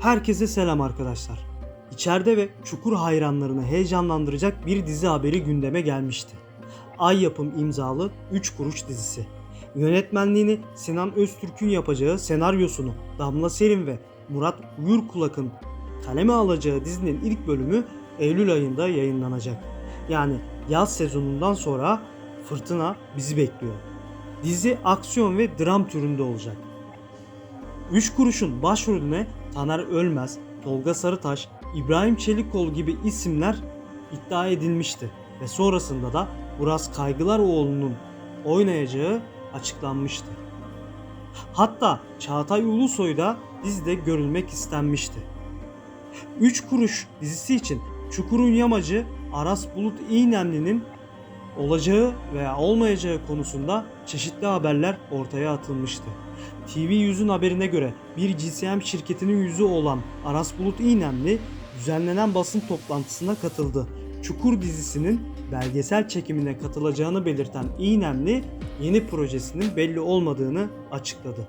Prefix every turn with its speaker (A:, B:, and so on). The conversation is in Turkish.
A: Herkese selam arkadaşlar. İçeride ve Çukur hayranlarını heyecanlandıracak bir dizi haberi gündeme gelmişti. Ay Yapım imzalı 3 Kuruş dizisi. Yönetmenliğini Sinan Öztürk'ün yapacağı senaryosunu Damla Serin ve Murat Uyurkulak'ın kaleme alacağı dizinin ilk bölümü Eylül ayında yayınlanacak. Yani yaz sezonundan sonra Fırtına bizi bekliyor. Dizi aksiyon ve dram türünde olacak. Üç Kuruş'un başrolüne Taner Ölmez, Tolga Sarıtaş, İbrahim Çelikkol gibi isimler iddia edilmişti ve sonrasında da Uras Kaygılaroğlu'nun oynayacağı açıklanmıştı. Hatta Çağatay Ulusoy da dizide görülmek istenmişti. Üç Kuruş dizisi için Çukur'un yamacı Aras Bulut İğnemli'nin olacağı veya olmayacağı konusunda çeşitli haberler ortaya atılmıştı. TV Yüz'ün haberine göre bir GSM şirketinin yüzü olan Aras Bulut İğnemli düzenlenen basın toplantısına katıldı. Çukur dizisinin belgesel çekimine katılacağını belirten İğnemli yeni projesinin belli olmadığını açıkladı.